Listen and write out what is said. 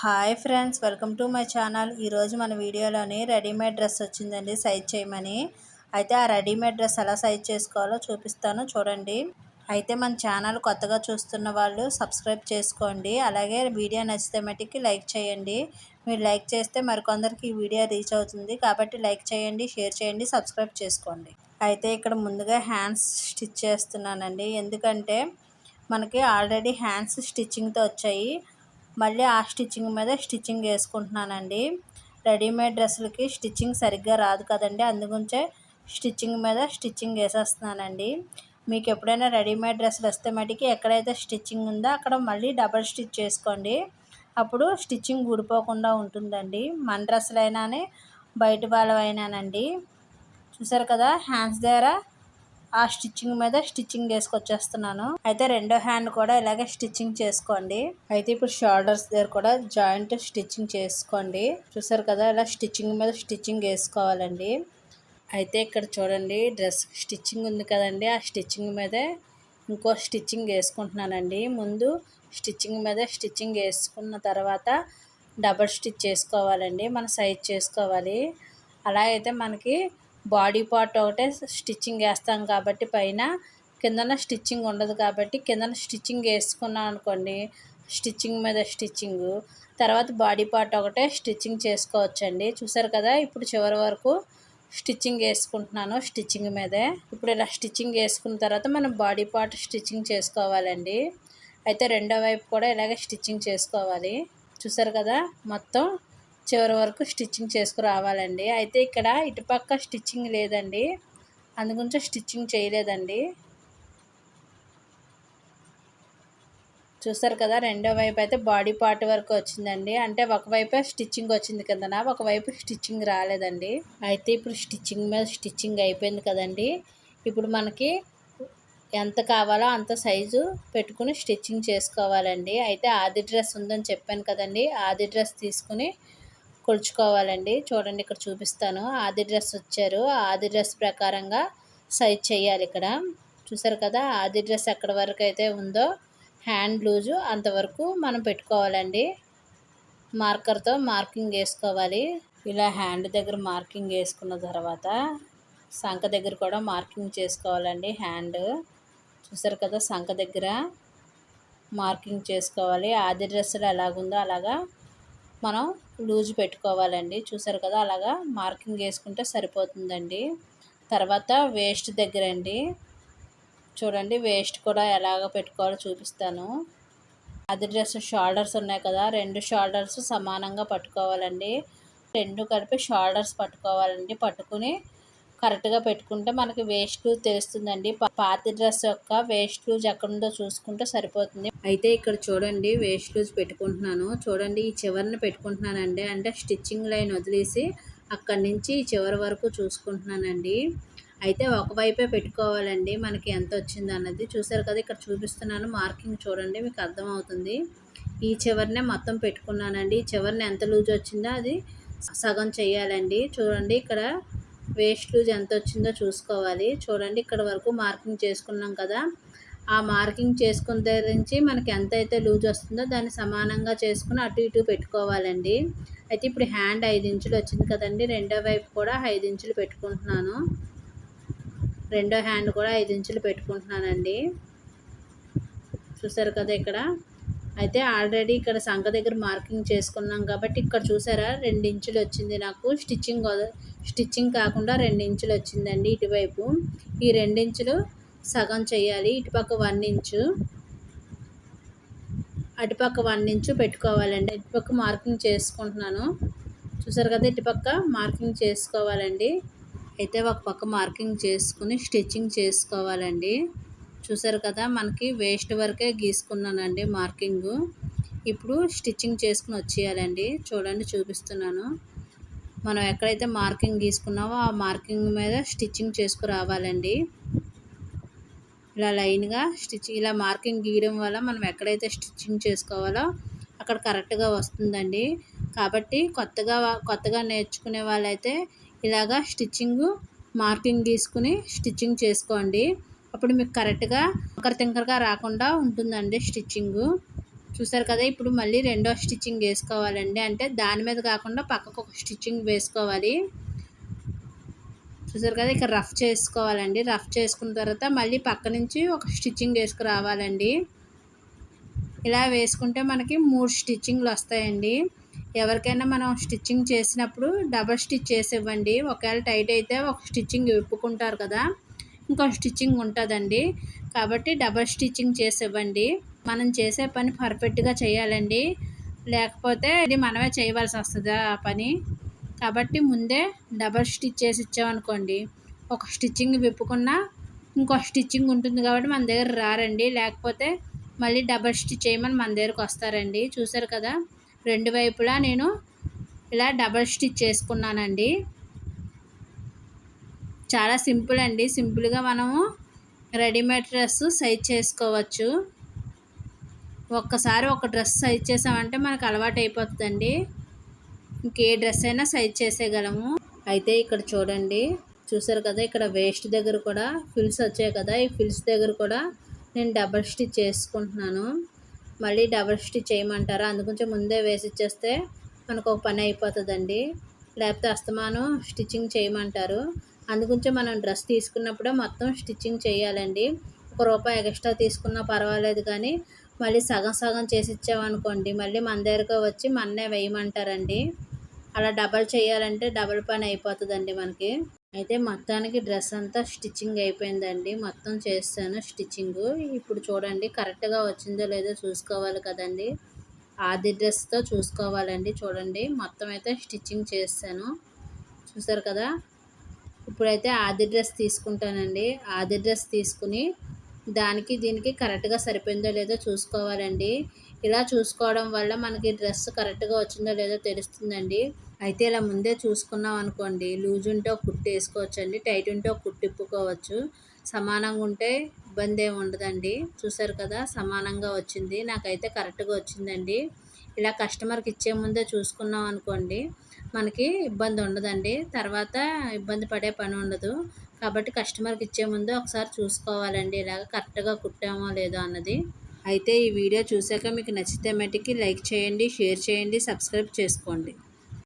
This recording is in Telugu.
Hi friends welcome to my channel. ఈరోజు మన వీడియోలోని రెడీమేడ్ డ్రెస్ వచ్చిందండి సైజ్ చేయమని. అయితే ఆ రెడీమేడ్ డ్రెస్ ఎలా సైజ్ చేసుకోవాలో చూపిస్తాను చూడండి. అయితే మన ఛానల్ కొత్తగా చూస్తున్న వాళ్ళు సబ్స్క్రైబ్ చేసుకోండి. అలాగే వీడియో నచ్చితే మటుకి లైక్ చేయండి. మీరు లైక్ చేస్తే మరికొందరికి ఈ వీడియో రీచ్ అవుతుంది. కాబట్టి లైక్ చేయండి షేర్ చేయండి సబ్స్క్రైబ్ చేసుకోండి. అయితే ఇక్కడ ముందుగా హ్యాండ్స్ స్టిచ్ చేస్తున్నానండి. ఎందుకంటే మనకి ఆల్రెడీ హ్యాండ్స్ స్టిచ్చింగ్తో వచ్చాయి. మళ్ళీ ఆ స్టిచ్చింగ్ మీద స్టిచ్చింగ్ వేసుకుంటున్నానండి. రెడీమేడ్ డ్రెస్సులకి స్టిచ్చింగ్ సరిగ్గా రాదు కదండి. అందుగురించే స్టిచ్చింగ్ మీద స్టిచ్చింగ్ వేసేస్తున్నానండి. మీకు ఎప్పుడైనా రెడీమేడ్ డ్రెస్సులు వస్తే మటుకి ఎక్కడైతే స్టిచ్చింగ్ ఉందో అక్కడ మళ్ళీ డబల్ స్టిచ్ చేసుకోండి. అప్పుడు స్టిచ్చింగ్ ఊడిపోకుండా ఉంటుందండి. మన డ్రెస్సులైనానే బయట వాళ్ళవైనానండి. చూసారు కదా హ్యాండ్స్ దగ్గర ఆ స్టిచ్చింగ్ మీద స్టిచ్చింగ్ వేసుకొచ్చేస్తున్నాను. అయితే రెండో హ్యాండ్ కూడా ఇలాగే స్టిచ్చింగ్ చేసుకోండి. అయితే ఇప్పుడు షోల్డర్స్ దగ్గర కూడా జాయింట్ స్టిచ్చింగ్ చేసుకోండి. చూసారు కదా ఇలా స్టిచ్చింగ్ మీద స్టిచ్చింగ్ వేసుకోవాలండి. అయితే ఇక్కడ చూడండి డ్రెస్ స్టిచ్చింగ్ ఉంది కదండి. ఆ స్టిచ్చింగ్ మీదే ఇంకో స్టిచ్చింగ్ వేసుకుంటున్నానండి. ముందు స్టిచ్చింగ్ మీద స్టిచ్చింగ్ వేసుకున్న తర్వాత డబల్ స్టిచ్ చేసుకోవాలండి. మన సైజ్ చేసుకోవాలి. అలా అయితే మనకి బాడీ పార్ట్ ఒకటే స్టిచ్చింగ్ వేస్తాం కాబట్టి పైన. కిందన స్టిచ్చింగ్ ఉండదు కాబట్టి కిందన స్టిచ్చింగ్ వేసుకున్నాం అనుకోండి స్టిచ్చింగ్ మీద స్టిచ్చింగ్. తర్వాత బాడీ పార్ట్ ఒకటే స్టిచ్చింగ్ చేసుకోవచ్చండి. చూసారు కదా ఇప్పుడు చివరి వరకు స్టిచ్చింగ్ వేసుకుంటున్నాను స్టిచ్చింగ్ మీదే. ఇప్పుడు ఇలా స్టిచ్చింగ్ వేసుకున్న తర్వాత మనం బాడీ పార్ట్ స్టిచ్చింగ్ చేసుకోవాలండి. అయితే రెండో వైపు కూడా ఇలాగే స్టిచ్చింగ్ చేసుకోవాలి. చూసారు కదా మొత్తం చివరి వరకు స్టిచ్చింగ్ చేసుకురావాలండి. అయితే ఇక్కడ ఇటుపక్క స్టిచ్చింగ్ లేదండి. అందుగురించి స్టిచ్చింగ్ చేయలేదండి. చూసారు కదా రెండో వైపు అయితే బాడీ పార్ట్ వరకు వచ్చిందండి. అంటే ఒకవైపు స్టిచ్చింగ్ వచ్చింది కదా ఒకవైపు స్టిచ్చింగ్ రాలేదండి. అయితే ఇప్పుడు స్టిచ్చింగ్ మీద స్టిచ్చింగ్ అయిపోయింది కదండి. ఇప్పుడు మనకి ఎంత కావాలో అంత సైజు పెట్టుకుని స్టిచ్చింగ్ చేసుకోవాలండి. అయితే ఆది డ్రెస్ ఉందని చెప్పాను కదండి. ఆది డ్రెస్ తీసుకుని కొలుచుకోవాలండి. చూడండి ఇక్కడ చూపిస్తాను. ఆది డ్రెస్ వచ్చారు. ఆది డ్రెస్ ప్రకారంగా సైజ్ చేయాలి ఇక్కడ. చూసారు కదా ఆది డ్రెస్ ఎక్కడి వరకు అయితే ఉందో హ్యాండ్ లూజు అంతవరకు మనం పెట్టుకోవాలండి. మార్కర్తో మార్కింగ్ వేసుకోవాలి. ఇలా హ్యాండ్ దగ్గర మార్కింగ్ వేసుకున్న తర్వాత సంఖ దగ్గర కూడా మార్కింగ్ చేసుకోవాలండి హ్యాండ్. చూసారు కదా సంఖ దగ్గర మార్కింగ్ చేసుకోవాలి. ఆది డ్రెస్సులు ఎలాగుందో అలాగా మనం లూజ్ పెట్టుకోవాలండి. చూసారు కదా అలాగా మార్కింగ్ వేసుకుంటే సరిపోతుందండి. తర్వాత వేస్ట్ దగ్గర అండి చూడండి వేస్ట్ కూడా ఎలాగ పెట్టుకోవాలో చూపిస్తాను. అది డ్రెస్ షోల్డర్స్ ఉన్నాయి కదా రెండు షోల్డర్స్ సమానంగా పట్టుకోవాలండి. రెండు కలిపి షోల్డర్స్ పట్టుకోవాలండి. పట్టుకుని కరెక్ట్గా పెట్టుకుంటే మనకి వేస్ట్ లూజ్ తెలుస్తుందండి పాతి డ్రెస్ యొక్క వేస్ట్ లూజ్ ఎక్కడుందో చూసుకుంటే సరిపోతుంది. అయితే ఇక్కడ చూడండి వేస్ట్ లూజ్ పెట్టుకుంటున్నాను. చూడండి ఈ చివరిని పెట్టుకుంటున్నానండి. అంటే స్టిచ్చింగ్ లైన్ వదిలేసి అక్కడి నుంచి ఈ చివరి వరకు చూసుకుంటున్నానండి. అయితే ఒకవైపే పెట్టుకోవాలండి. మనకి ఎంత వచ్చింది అన్నది చూసారు కదా ఇక్కడ చూపిస్తున్నాను. మార్కింగ్ చూడండి మీకు అర్థమవుతుంది. ఈ చివరినే మొత్తం పెట్టుకున్నానండి. ఈ చివరిని ఎంత లూజ్ వచ్చిందో అది సగం చేయాలండి చూడండి ఇక్కడ వేస్ట్ లూజ్ ఎంత వచ్చిందో చూసుకోవాలి. చూడండి ఇక్కడ వరకు మార్కింగ్ చేసుకున్నాం కదా. ఆ మార్కింగ్ చేసుకున్న దగ్గర నుంచి మనకి ఎంత అయితే లూజ్ వస్తుందో దాన్ని సమానంగా చేసుకుని అటు ఇటు పెట్టుకోవాలండి. అయితే ఇప్పుడు హ్యాండ్ ఐదు ఇంచులు వచ్చింది కదండి. రెండో వైపు కూడా ఐదు ఇంచులు పెట్టుకుంటున్నాను. రెండో హ్యాండ్ కూడా ఐదు ఇంచులు పెట్టుకుంటున్నానండి. చూసారు కదా ఇక్కడ? అయితే ఆల్రెడీ ఇక్కడ సంఖ దగ్గర మార్కింగ్ చేసుకున్నాం కాబట్టి ఇక్కడ చూసారా? రెండు ఇంచులు వచ్చింది నాకు. స్టిచ్చింగ్ స్టిచ్చింగ్ కాకుండా రెండు ఇంచులు వచ్చిందండి ఇటువైపు. ఈ రెండించులు సగం చేయాలి. ఇటుపక్క వన్ ఇంచు అటుపక్క వన్ ఇంచు పెట్టుకోవాలండి. ఇటుపక్క మార్కింగ్ చేసుకుంటున్నాను. చూసారు కదా ఇటుపక్క మార్కింగ్ చేసుకోవాలండి. అయితే ఒక పక్క మార్కింగ్ చేసుకుని స్టిచ్చింగ్ చేసుకోవాలండి. చూసారు కదా మనకి వేస్ట్ వరకే గీసుకున్నానండి మార్కింగ్ ఇప్పుడు స్టిచ్చింగ్ చేసుకుని వచ్చేయాలండి. చూడండి చూపిస్తున్నాను. మనం ఎక్కడైతే మార్కింగ్ గీసుకున్నామో ఆ మార్కింగ్ మీద స్టిచ్చింగ్ చేసుకురావాలండి. ఇలా లైన్గా స్టిచ్చింగ్ ఇలా మార్కింగ్ గీయడం వల్ల మనం ఎక్కడైతే స్టిచ్చింగ్ చేసుకోవాలో అక్కడ కరెక్ట్గా వస్తుందండి. కాబట్టి కొత్తగా కొత్తగా నేర్చుకునే వాళ్ళైతే ఇలాగా స్టిచ్చింగ్ మార్కింగ్ తీసుకుని స్టిచ్చింగ్ చేసుకోండి. అప్పుడు మీకు కరెక్ట్గా ఒకరి తింకరగా రాకుండా ఉంటుందండి స్టిచ్చింగ్. చూసారు కదా ఇప్పుడు మళ్ళీ రెండో స్టిచ్చింగ్ వేసుకోవాలండి. అంటే దాని మీద కాకుండా పక్కకు ఒక స్టిచ్చింగ్ వేసుకోవాలి. చూసారు కదా ఇక్కడ రఫ్ చేసుకోవాలండి. రఫ్ చేసుకున్న తర్వాత మళ్ళీ పక్క నుంచి ఒక స్టిచ్చింగ్ వేసుకురావాలండి. ఇలా వేసుకుంటే మనకి మూడు స్టిచ్చింగ్లు వస్తాయండి. ఎవరికైనా మనం స్టిచ్చింగ్ చేసినప్పుడు డబల్ స్టిచ్ చేసి ఇవ్వండి ఒకవేళ టైట్ అయితే ఒక స్టిచ్చింగ్ విప్పుకుంటారు కదా. ఇంకో స్టిచ్చింగ్ ఉంటుందండి. కాబట్టి డబల్ స్టిచ్చింగ్ చేసి ఇవ్వండి మనం చేసే పని పర్ఫెక్ట్గా చేయాలండి. లేకపోతే ఇది మనమే చేయవలసి వస్తుంది ఆ పని? కాబట్టి ముందే డబల్ స్టిచ్ చేసి ఇచ్చామనుకోండి. ఒక స్టిచ్చింగ్ విప్పుకున్నా ఇంకో స్టిచ్చింగ్ ఉంటుంది కాబట్టి మన దగ్గర రారండి. లేకపోతే మళ్ళీ డబల్ స్టిచ్ చేయమని మన దగ్గరకు వస్తారండి. చూసారు కదా? రెండు వైపులా నేను ఇలా డబల్ స్టిచ్ చేసుకున్నానండి. చాలా సింపుల్ అండి. సింపుల్గా మనము రెడీమేడ్ డ్రెస్ సైజ్ చేసుకోవచ్చు. ఒక్కసారి ఒక డ్రెస్ సైజ్ చేసామంటే మనకు అలవాటు అయిపోతుందండి. ఇంకే డ్రెస్ అయినా సైజ్ చేసేయగలము. అయితే ఇక్కడ చూడండి చూసారు కదా ఇక్కడ వేస్ట్ దగ్గర కూడా ఫిల్స్ వచ్చాయి కదా. ఈ ఫిల్స్ దగ్గర కూడా నేను డబల్ స్టిచ్ చేసుకుంటున్నాను. మళ్ళీ డబల్ స్టిచ్ చేయమంటారా? అందుకొంచెం ముందే వేసి ఇచ్చేస్తే మనకు ఒక పని అయిపోతుందండి. లేకపోతే అస్తమానం స్టిచ్చింగ్ చేయమంటారు. అందుగురించి మనం డ్రెస్ తీసుకున్నప్పుడే మొత్తం స్టిచ్చింగ్ చేయాలండి. ఒక రూపాయి ఎక్స్ట్రా తీసుకున్నా పర్వాలేదు కానీ మళ్ళీ సగం సగం చేసి ఇచ్చామనుకోండి మళ్ళీ మన దగ్గరకు వచ్చి మన్నే వేయమంటారండి. అలా డబల్ చేయాలంటే డబల్ పని అయిపోతుందండి మనకి. అయితే మొత్తానికి డ్రెస్ అంతా స్టిచ్చింగ్ అయిపోయిందండి. మొత్తం చేస్తాను స్టిచ్చింగ్. ఇప్పుడు చూడండి కరెక్ట్గా వచ్చిందో లేదో చూసుకోవాలి కదండి. ఆది డ్రెస్తో చూసుకోవాలండి. చూడండి మొత్తం అయితే స్టిచ్చింగ్ చేస్తాను. చూసారు కదా? ఇప్పుడైతే ఆది డ్రెస్ తీసుకుంటానండి. ఆది డ్రెస్ తీసుకుని దానికి దీనికి కరెక్ట్గా సరిపోయిందో లేదో చూసుకోవాలండి. ఇలా చూసుకోవడం వల్ల మనకి డ్రెస్ కరెక్ట్గా వచ్చిందో లేదో తెలుస్తుందండి. అయితే ఇలా ముందే చూసుకున్నాం అనుకోండి. లూజ్ ఉంటే ఒక కుట్టు వేసుకోవచ్చండి. టైట్ ఉంటే ఒక కుట్టు ఇప్పుకోవచ్చు. సమానంగా ఉంటే ఇబ్బంది ఏమి ఉండదండి. చూసారు కదా సమానంగా వచ్చింది. నాకైతే కరెక్ట్గా వచ్చిందండి. ఇలా కస్టమర్కి ఇచ్చే ముందే చూసుకున్నాం అనుకోండి. మనకి ఇబ్బంది ఉండదండి. తర్వాత ఇబ్బంది పడే పని ఉండదు. కాబట్టి కస్టమర్కి ఇచ్చే ముందు ఒకసారి చూసుకోవాలండి. ఇలాగ కరెక్ట్గా కుట్టామో లేదో అన్నది. అయితే ఈ వీడియో చూశాక మీకు నచ్చితే మటుకి లైక్ చేయండి షేర్ చేయండి సబ్స్క్రైబ్ చేసుకోండి.